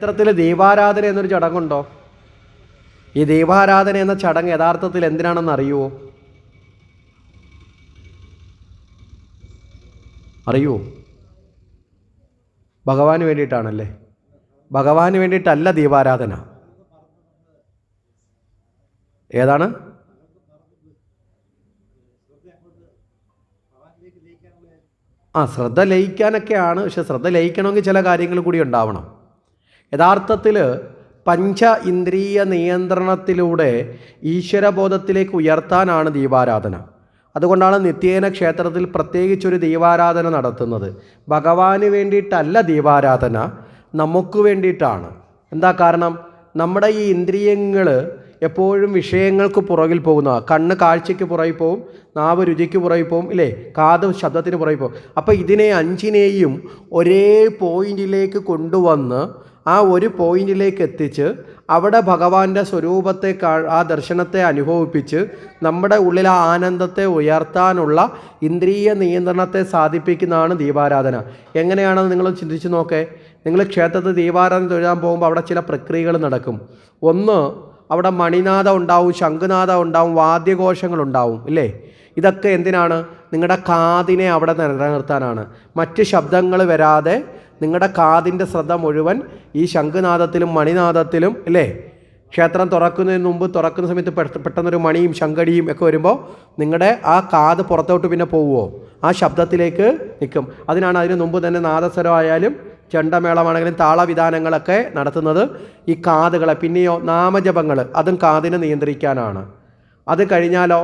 ക്ഷേത്രത്തിൽ ദൈവാരാധന എന്നൊരു ചടങ്ങുണ്ടോ? ഈ ദൈവാരാധന എന്ന ചടങ്ങ് യഥാർത്ഥത്തിൽ എന്തിനാണെന്ന് അറിയുമോ അറിയുമോ ഭഗവാന് വേണ്ടിയിട്ടാണല്ലേ? ഭഗവാന് വേണ്ടിയിട്ടല്ല ദീപാരാധന ഏതാണ്? ആ ശ്രദ്ധ ലയിക്കാനൊക്കെയാണ്. പക്ഷെ ശ്രദ്ധ ലയിക്കണമെങ്കിൽ ചില കാര്യങ്ങൾ കൂടി ഉണ്ടാവണം. യഥാർത്ഥത്തിൽ പഞ്ച ഇന്ദ്രിയ നിയന്ത്രണത്തിലൂടെ ഈശ്വരബോധത്തിലേക്ക് ഉയർത്താനാണ് ദീപാരാധന. അതുകൊണ്ടാണ് നിത്യേന ക്ഷേത്രത്തിൽ പ്രത്യേകിച്ചൊരു ദീപാരാധന നടത്തുന്നത്. ഭഗവാന് വേണ്ടിയിട്ടല്ല ദീപാരാധന നമുക്ക് വേണ്ടിയിട്ടാണ്. എന്താ കാരണം? നമ്മുടെ ഈ ഇന്ദ്രിയങ്ങൾ എപ്പോഴും വിഷയങ്ങൾക്ക് പുറകിൽ പോകുന്ന കണ്ണ് കാഴ്ചയ്ക്ക് പുറകിൽ പോവും നാവ് രുചിക്ക് പുറകിൽ പോവും ഇല്ലേ? കാത് ശബ്ദത്തിന് പുറകിൽ പോകും. അപ്പോൾ ഇതിനെ അഞ്ചിനെയും ഒരേ പോയിന്റിലേക്ക് കൊണ്ടുവന്ന് ആ ഒരു പോയിന്റിലേക്ക് എത്തിച്ച് അവിടെ ഭഗവാന്റെ സ്വരൂപത്തെ ആ ദർശനത്തെ അനുഭവിപ്പിച്ച് നമ്മുടെ ഉള്ളിൽ ആ ആനന്ദത്തെ ഉയർത്താനുള്ള ഇന്ദ്രിയ നിയന്ത്രണത്തെ സാധിപ്പിക്കുന്നതാണ് ദീപാരാധന. എങ്ങനെയാണെന്ന് നിങ്ങൾ ചിന്തിച്ച് നോക്കേ. നിങ്ങൾ ക്ഷേത്രത്തിൽ ദീപാരാധന തൊഴാൻ പോകുമ്പോൾ അവിടെ ചില പ്രക്രിയകൾ നടക്കും. ഒന്ന് അവിടെ മണിനാഥം ഉണ്ടാവും ശംഖുനാഥം ഉണ്ടാവും വാദ്യഘോഷങ്ങൾ ഉണ്ടാവും ഇല്ലേ? ഇതൊക്കെ എന്തിനാണ്? നിങ്ങളുടെ കാതിനെ അവിടെ നിലനിർത്താനാണ്. മറ്റ് ശബ്ദങ്ങൾ വരാതെ നിങ്ങളുടെ കാതിന്റെ ശ്രദ്ധ മുഴുവൻ ഈ ശംഖുനാഥത്തിലും മണിനാഥത്തിലും അല്ലേ? ക്ഷേത്രം തുറക്കുന്നതിന് മുമ്പ് തുറക്കുന്ന സമയത്ത് പെട്ടെന്നൊരു മണിയും ശങ്കടിയും ഒക്കെ വരുമ്പോൾ നിങ്ങളുടെ ആ കാത് പുറത്തോട്ട് പിന്നെ പോവുമോ ആ ശബ്ദത്തിലേക്ക് നിൽക്കും അതിനാണ് അതിന് മുമ്പ് തന്നെ നാദസ്വരമായാലും ചെണ്ടമേളമാണെങ്കിലും താളവിധാനങ്ങളൊക്കെ നടത്തുന്നത് ഈ കാതുകളെ പിന്നെയോ നാമജപങ്ങൾ അതും കാതിനെ നിയന്ത്രിക്കാനാണ്. അത് കഴിഞ്ഞാലോ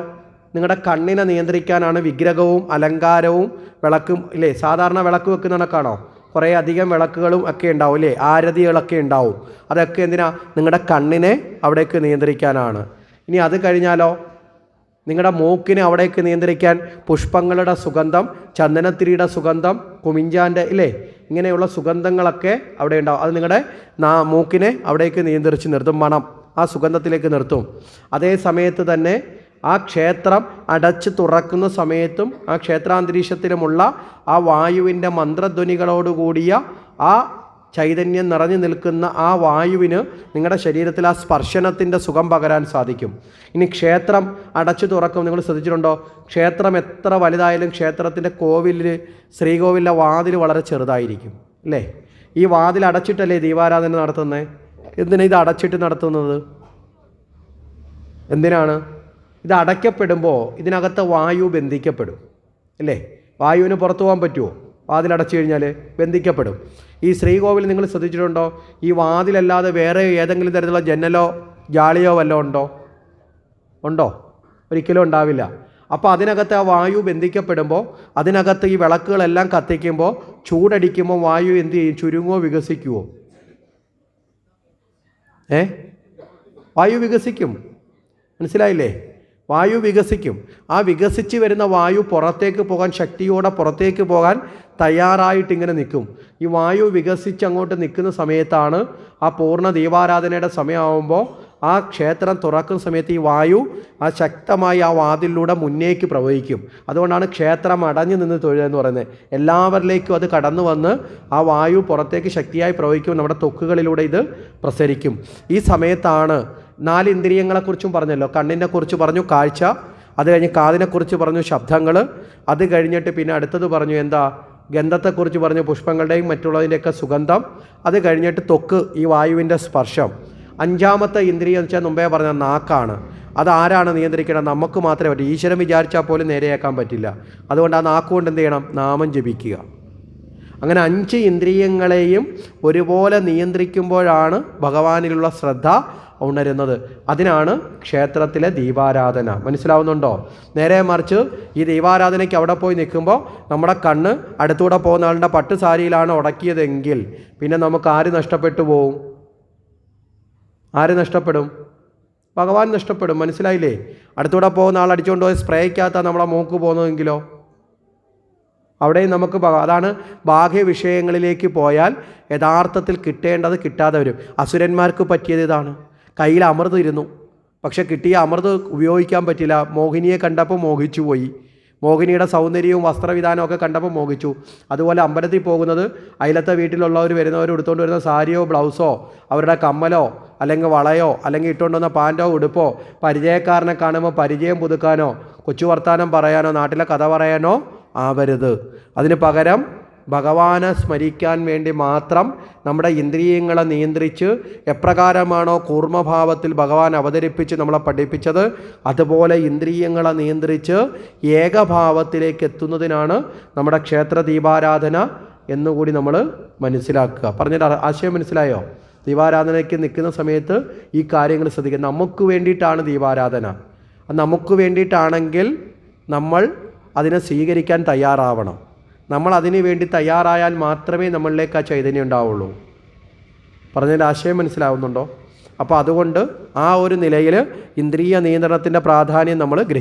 നിങ്ങളുടെ കണ്ണിനെ നിയന്ത്രിക്കാനാണ് വിഗ്രഹവും അലങ്കാരവും വിളക്കും ഇല്ലേ? സാധാരണ വിളക്ക് വെക്കുന്ന കണക്കാണോ കുറേ അധികം വിളക്കുകളും ഒക്കെ ഉണ്ടാവും അല്ലേ ആരതികളൊക്കെ ഉണ്ടാവും. അതൊക്കെ എന്തിനാ? നിങ്ങളുടെ കണ്ണിനെ അവിടേക്ക് നിയന്ത്രിക്കാനാണ്. ഇനി അത് കഴിഞ്ഞാലോ? നിങ്ങളുടെ മൂക്കിനെ അവിടേക്ക് നിയന്ത്രിക്കാൻ പുഷ്പങ്ങളുടെ സുഗന്ധം ചന്ദനത്തിരിയുടെ സുഗന്ധം കുമിഞ്ചാന്റെ ഇല്ലേ? ഇങ്ങനെയുള്ള സുഗന്ധങ്ങളൊക്കെ അവിടെ ഉണ്ടാവും. അത് നിങ്ങളുടെ നാ മൂക്കിനെ അവിടേക്ക് നിയന്ത്രിച്ച് നിർത്തും. മണം ആ സുഗന്ധത്തിലേക്ക് നിർത്തും. അതേ സമയത്ത് തന്നെ ആ ക്ഷേത്രം അടച്ച് തുറക്കുന്ന സമയത്തും ആ ക്ഷേത്രാന്തരീക്ഷത്തിലുമുള്ള ആ വായുവിന്റെ മന്ത്രധ്വനികളോടുകൂടിയ ആ ചൈതന്യം നിറഞ്ഞു നിൽക്കുന്ന ആ വായുവിന് നിങ്ങളുടെ ശരീരത്തിൽ ആ സ്പർശനത്തിന്റെ സുഖം പകരാൻ സാധിക്കും. ഇനി ക്ഷേത്രം അടച്ചു തുറക്കും നിങ്ങൾ ശ്രദ്ധിച്ചിട്ടുണ്ടോ? ക്ഷേത്രം എത്ര വലുതായാലും ക്ഷേത്രത്തിന്റെ കോവിലിൽ ശ്രീകോവിലിലെ വാതിൽ വളരെ ചെറുതായിരിക്കും അല്ലേ? ഈ വാതിൽ അടച്ചിട്ടല്ലേ ദീപാരാധന നടത്തുന്നത്? എന്തിനാണ് ഇത് അടച്ചിട്ട് നടത്തുന്നത്? എന്തിനാണ്? ഇത് അടയ്ക്കപ്പെടുമ്പോൾ ഇതിനകത്ത് വായു ബന്ധിക്കപ്പെടും അല്ലേ? വായുവിന് പുറത്തു പോകാൻ പറ്റുമോ വാതിലടച്ചു കഴിഞ്ഞാൽ ബന്ധിക്കപ്പെടും. ഈ ശ്രീകോവിൽ നിങ്ങൾ ശ്രദ്ധിച്ചിട്ടുണ്ടോ? ഈ വാതിലല്ലാതെ വേറെ ഏതെങ്കിലും തരത്തിലുള്ള ജനലോ ജാളിയോ വല്ലതും ഉണ്ടോ? ഉണ്ടോ? ഒരിക്കലും ഉണ്ടാവില്ല. അപ്പോൾ അതിനകത്ത് ആ വായു ബന്ധിക്കപ്പെടുമ്പോൾ അതിനകത്ത് ഈ വിളക്കുകളെല്ലാം കത്തിക്കുമ്പോൾ ചൂടടിക്കുമ്പോൾ വായു എന്ത് ചെയ്യും? ചുരുങ്ങോ വികസിക്കുമോ ഏ? വായു വികസിക്കും. മനസ്സിലായില്ലേ? വായു വികസിക്കും. ആ വികസിച്ച് വരുന്ന വായു പുറത്തേക്ക് പോകാൻ ശക്തിയോടെ പുറത്തേക്ക് പോകാൻ തയ്യാറായിട്ട് ഇങ്ങനെ നിൽക്കും. ഈ വായു വികസിച്ച് അങ്ങോട്ട് നിൽക്കുന്ന സമയത്താണ് ആ പൂർണ ദീപാരാധനയുടെ സമയമാകുമ്പോൾ ആ ക്ഷേത്രം തുറക്കുന്ന സമയത്ത് ഈ വായു ആ ശക്തമായി ആ വാതിലൂടെ മുന്നേക്ക് പ്രവഹിക്കും. അതുകൊണ്ടാണ് ക്ഷേത്രം അടഞ്ഞു നിന്ന് തൊഴിലെന്ന് പറയുന്നത്. എല്ലാവരിലേക്കും അത് കടന്നു വന്ന് ആ വായു പുറത്തേക്ക് ശക്തിയായി പ്രവഹിക്കും. നമ്മുടെ തൊക്കുകളിലൂടെ ഇത് പ്രസരിക്കും. ഈ സമയത്താണ് നാല് ഇന്ദ്രിയങ്ങളെക്കുറിച്ചും പറഞ്ഞല്ലോ. കണ്ണിനെ കുറിച്ച് പറഞ്ഞു കാഴ്ച. അത് കഴിഞ്ഞ് കാതിനെക്കുറിച്ച് പറഞ്ഞു ശബ്ദങ്ങൾ അത് കഴിഞ്ഞിട്ട് പിന്നെ അടുത്തത് പറഞ്ഞു എന്താ? ഗന്ധത്തെക്കുറിച്ച് പറഞ്ഞു പുഷ്പങ്ങളുടെയും മറ്റുള്ളതിന്റെയൊക്കെ സുഗന്ധം. അത് കഴിഞ്ഞിട്ട് തൊക്ക് ഈ വായുവിന്റെ സ്പർശം. അഞ്ചാമത്തെ ഇന്ദ്രിയം വെച്ചാൽ മുമ്പേ പറഞ്ഞ നാക്കാണ്. അത് ആരാണ് നിയന്ത്രിക്കണം നമുക്ക് മാത്രമേ പറ്റൂ. ഈശ്വരൻ വിചാരിച്ചാൽ പോലും നേരെയാക്കാൻ പറ്റില്ല. അതുകൊണ്ട് ആ നാക്കുകൊണ്ട് എന്ത് ചെയ്യണം? നാമം ജപിക്കുക. അങ്ങനെ അഞ്ച് ഇന്ദ്രിയങ്ങളെയും ഒരുപോലെ നിയന്ത്രിക്കുമ്പോഴാണ് ഭഗവാനിലുള്ള ശ്രദ്ധ. ഉണരുന്നത്. അതിനാണ് ക്ഷേത്രത്തിലെ ദീപാരാധന. മനസ്സിലാവുന്നുണ്ടോ? നേരെ മറിച്ച് ഈ ദീപാരാധനയ്ക്ക് അവിടെ പോയി നിൽക്കുമ്പോൾ നമ്മുടെ കണ്ണ് അടുത്തൂടെ പോകുന്ന ആളുടെ പട്ട് സാരിയിലാണ് ഉടക്കിയതെങ്കിൽ പിന്നെ നമുക്ക് ആര് നഷ്ടപ്പെട്ടു പോവും? ആര് നഷ്ടപ്പെടും? ഭഗവാൻ നഷ്ടപ്പെടും. മനസ്സിലായില്ലേ? അടുത്തൂടെ പോകുന്ന ആൾ അടിച്ചുകൊണ്ട് പോയി സ്പ്രേക്കകത്ത നമ്മളെ മൂക്ക് പോകുന്നതെങ്കിലോ? അവിടെയും നമുക്ക് അതാണ് ബാഹ്യ വിഷയങ്ങളിലേക്ക് പോയാൽ യഥാർത്ഥത്തിൽ കിട്ടേണ്ടത് കിട്ടാതെ വരും. അസുരന്മാർക്ക് പറ്റിയത് ഇതാണ്. കയ്യിൽ അമൃത് ഇരുന്നു. പക്ഷെ കിട്ടിയ അമൃത് ഉപയോഗിക്കാൻ പറ്റില്ല. മോഹിനിയെ കണ്ടപ്പോൾ മോഹിച്ചു പോയി. മോഹിനിയുടെ സൗന്ദര്യവും വസ്ത്രവിധാനവും ഒക്കെ കണ്ടപ്പോൾ മോഹിച്ചു. അതുപോലെ അമ്പലത്തിൽ പോകുന്നത് അയലത്തെ വീട്ടിലുള്ളവർ വരുന്നവർ എടുത്തുകൊണ്ട് വരുന്ന സാരിയോ ബ്ലൗസോ അവരുടെ കമ്മലോ അല്ലെങ്കിൽ വളയോ അല്ലെങ്കിൽ ഇട്ടുകൊണ്ട് വന്ന പാന്റോ ഉടുപ്പോ പരിചയക്കാരനെ കാണുമ്പോൾ പരിചയം പുതുക്കാനോ കൊച്ചു വർത്താനം പറയാനോ നാട്ടിലെ കഥ പറയാനോ ആവരുത്. അതിന് പകരം ഭഗവാനെ സ്മരിക്കാൻ വേണ്ടി മാത്രം നമ്മുടെ ഇന്ദ്രിയങ്ങളെ നിയന്ത്രിച്ച് എപ്രകാരമാണോ കൂർമ്മഭാവത്തിൽ ഭഗവാൻ അവതരിപ്പിച്ച് നമ്മളെ പഠിപ്പിച്ചത് അതുപോലെ ഇന്ദ്രിയങ്ങളെ നിയന്ത്രിച്ച് ഏകഭാവത്തിലേക്ക് എത്തുന്നതിനാണ് നമ്മുടെ ക്ഷേത്ര ദീപാരാധന എന്നുകൂടി നമ്മൾ മനസ്സിലാക്കുക. പറഞ്ഞിട്ട് ആശയം മനസ്സിലായോ? ദീപാരാധനയ്ക്ക് നിൽക്കുന്ന സമയത്ത് ഈ കാര്യങ്ങൾ ശ്രദ്ധിക്കുക. നമുക്ക് വേണ്ടിയിട്ടാണ് ദീപാരാധന. നമുക്ക് വേണ്ടിയിട്ടാണെങ്കിൽ നമ്മൾ അതിനെ സ്വീകരിക്കാൻ തയ്യാറാവണം. നമ്മൾ അതിനു വേണ്ടി തയ്യാറായാൽ മാത്രമേ നമ്മളിലേക്ക് ആ ചൈതന്യം ഉണ്ടാവുള്ളൂ. പറഞ്ഞതിന്റെ ആശയം മനസ്സിലാവുന്നുണ്ടോ? അപ്പോൾ അതുകൊണ്ട് ആ ഒരു നിലയിൽ ഇന്ദ്രിയ നിയന്ത്രണത്തിന്റെ പ്രാധാന്യം നമ്മൾ ഗ്രഹിക്കും